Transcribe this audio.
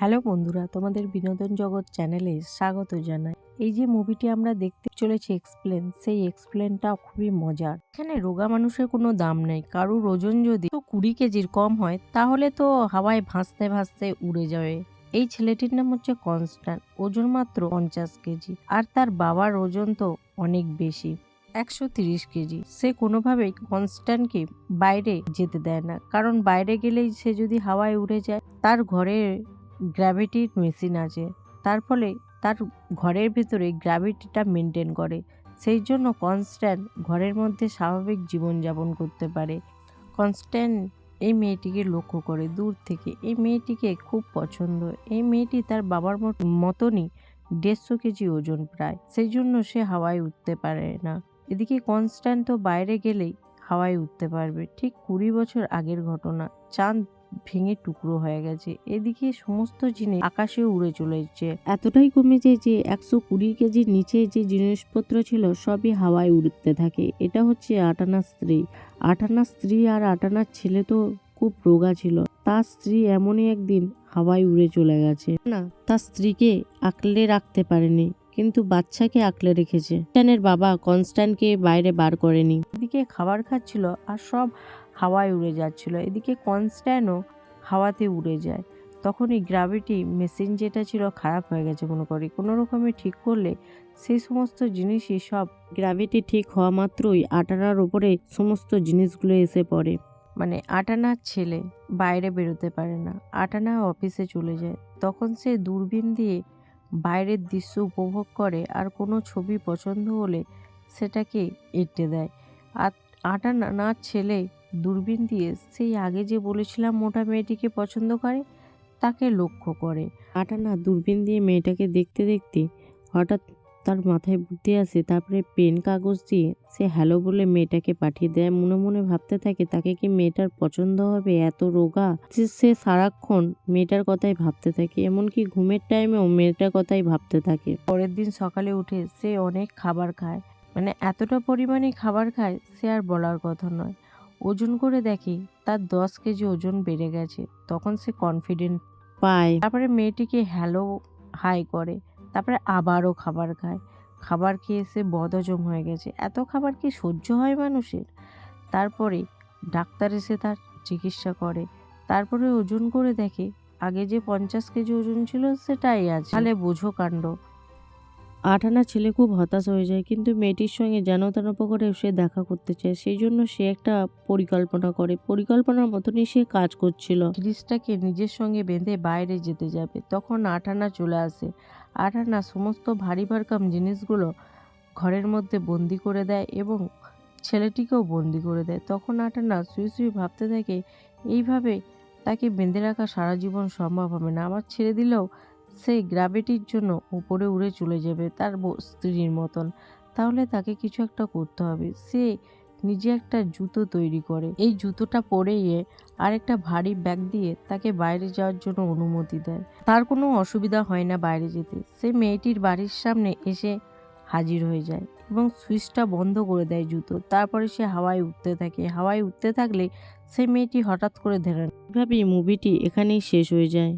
Hello বন্ধুরা, তোমাদের বিনোদন জগৎ চ্যানেলে স্বাগত জানাই। এই যে মুভিটি আমরা দেখতে চলেছি এক্সপ্লেন সেই এক্সপ্লেনটা খুবই মজার। এখানে রোগা মানুষের কোনো দাম নেই, কারুর ওজন যদি তো কুড়ি কেজির কম হয়, তাহলে তো হাওয়ায় ভাসতে ভাসতে উড়ে যাবে। এই ছেলেটির নাম হচ্ছে কনস্ট্যান্ট ওজন মাত্র পঞ্চাশ কেজি, আর তার বাবার ওজন তো অনেক বেশি, একশো তিরিশ কেজি। সে কোনোভাবেই কনস্ট্যান্টকে বাইরে যেতে দেয় না, কারণ বাইরে গেলেই সে যদি হাওয়ায় উড়ে যায়, তার ঘরে গ্র্যাভিটির মেশিন আছে। তার ফলে তার ঘরের ভিতরে গ্র্যাভিটিটা মেনটেন করে। সেই জন্য কনস্ট্যান্ট ঘরের মধ্যে স্বাভাবিক জীবনযাপন করতে পারে। কনস্ট্যান্ট এই মেয়েটিকে লক্ষ্য করে দূর থেকে। এই মেয়েটিকে খুব পছন্দ। এই মেয়েটি তার বাবার মত- মতনই দেড়শো কেজি ওজন প্রায়। সেই জন্য সে হাওয়ায় উঠতে পারে না। এদিকে কনস্ট্যান্ট তো বাইরে গেলেই হাওয়ায় উঠতে পারবে। ঠিক কুড়ি বছর আগের ঘটনা। চাঁদ ভেঙে টুকরো হয়ে গেছে। এদিকে সমস্ত জিনিস আকাশে উড়ে চলেছে। এতটাই কমেছে যে একশো কুড়ি কেজির নিচে যে জিনিসপত্র ছিল সবই হাওয়ায় উড়তে থাকে। এটা হচ্ছে আটানার স্ত্রী। আটানার স্ত্রী আর আটানার ছেলে তো খুব রোগা ছিল। তার স্ত্রী এমনই একদিন হাওয়ায় উড়ে চলে গেছে। না, তার স্ত্রীকে আঁকলে রাখতে পারেনি। কিন্তু বাচ্চাকে আঁকলে রেখেছে। কনস্ট্যান্টের বাবা কনস্ট্যান্টকে বাইরে বার করেনি। এদিকে খাবার খাচ্ছিল আর সব হাওয়ায় উড়ে যাচ্ছিল। এদিকে কনস্ট্যানও হাওয়াতে উড়ে যায়। তখনই গ্র্যাভিটি মেশিন যেটা ছিল খারাপ হয়ে গেছে মনে করি। কোনো রকমে ঠিক করলে সেই সমস্ত জিনিসই সব গ্র্যাভিটি ঠিক হওয়া মাত্রই আটানার ওপরে সমস্ত জিনিসগুলো এসে পড়ে। মানে আটানার ছেলে বাইরে বেরোতে পারে না। আটানা অফিসে চলে যায়। তখন সে দূরবীন দিয়ে বাইরের দৃশ্য উপভোগ করে আর কোনো ছবি পছন্দ হলে সেটাকে এঁটে দেয়। আর আটা নানার ছেলে দূরবীন দিয়ে সেই আগে যে বলেছিলাম মোটা মেয়েটিকে পছন্দ করে, তাকে লক্ষ্য করে। আটানা দূরবীন দিয়ে মেয়েটাকে দেখতে দেখতে হঠাৎ তার মাথায় বুদ্ধি আসে তারপরে পেন কাগজ দিয়ে সে হ্যালো বলে মেয়েটাকে পাঠিয়ে দেয়। মনে মনে ভাবতে থাকে, তাকে কি মেয়েটার পছন্দ হবে? এত রোগা যে সে সারাক্ষণ মেয়েটার কথাই ভাবতে থাকে, এমনকি ঘুমের টাইমেও মেয়েটার কথাই ভাবতে থাকে। পরের দিন সকালে উঠে সে অনেক খাবার খায়। মানে এতটা পরিমাণে খাবার খায় সে আর বলার কথা নয়। ওজন করে দেখে তার দশ কেজি ওজন বেড়ে গেছে, তখন সে কনফিডেন্ট পায়। তারপরে মেয়েটিকে হ্যালো হাই করে তারপরে আবারও খাবার খায়। খাবার খেয়ে সে বদহজম হয়ে গেছে। এত খাবার কি সহ্য হয় মানুষের? তারপরে ডাক্তার এসে তার চিকিৎসা করে। তারপরে ওজন করে দেখে আগে যে পঞ্চাশ কেজি ওজন ছিল সেটাই আছে। তাহলে বোঝো কাণ্ড। আঠানা ছেলে খুব হতাশ হয়ে যায় কিন্তু মেয়েটির সঙ্গে যেন তেন করে সে দেখা করতে চায়। সেই জন্য সে একটা পরিকল্পনা করে। পরিকল্পনার মতনই সে কাজ করছিল। ফ্রিজটাকে নিজের সঙ্গে বেঁধে বাইরে যেতে যাবে। তখন আঠানা চলে আসে। আঠানা সমস্ত ভারী ভারকাম জিনিসগুলো ঘরের মধ্যে বন্দি করে দেয় এবং ছেলেটিকেও বন্দি করে দেয়। তখন আটানা শুয়ে শুয়ে ভাবতে থাকে, এইভাবে তাকে বেঁধে রাখা সারা জীবন সম্ভব হবে না। আবার ছেড়ে দিলেও সে গ্র্যাভিটির জন্য উপরে উড়ে চলে যাবে তার স্ত্রীর মতন। তাহলে তাকে কিছু একটা করতে হবে। সে নিজে একটা জুতো তৈরি করে। এই জুতোটা পরেই আর একটা ভারী ব্যাগ দিয়ে তাকে বাইরে যাওয়ার জন্য অনুমতি দেয়। তার কোনো অসুবিধা হয় না বাইরে যেতে। সে মেয়েটির বাড়ির সামনে এসে হাজির হয়ে যায় এবং সুইচটা বন্ধ করে দেয় জুতো। তারপরে সে হাওয়ায় উঠতে থাকে। হাওয়ায় উঠতে থাকলে সে মেয়েটি হঠাৎ করে ধরে এভাবেই মুভিটি এখানেই শেষ হয়ে যায়।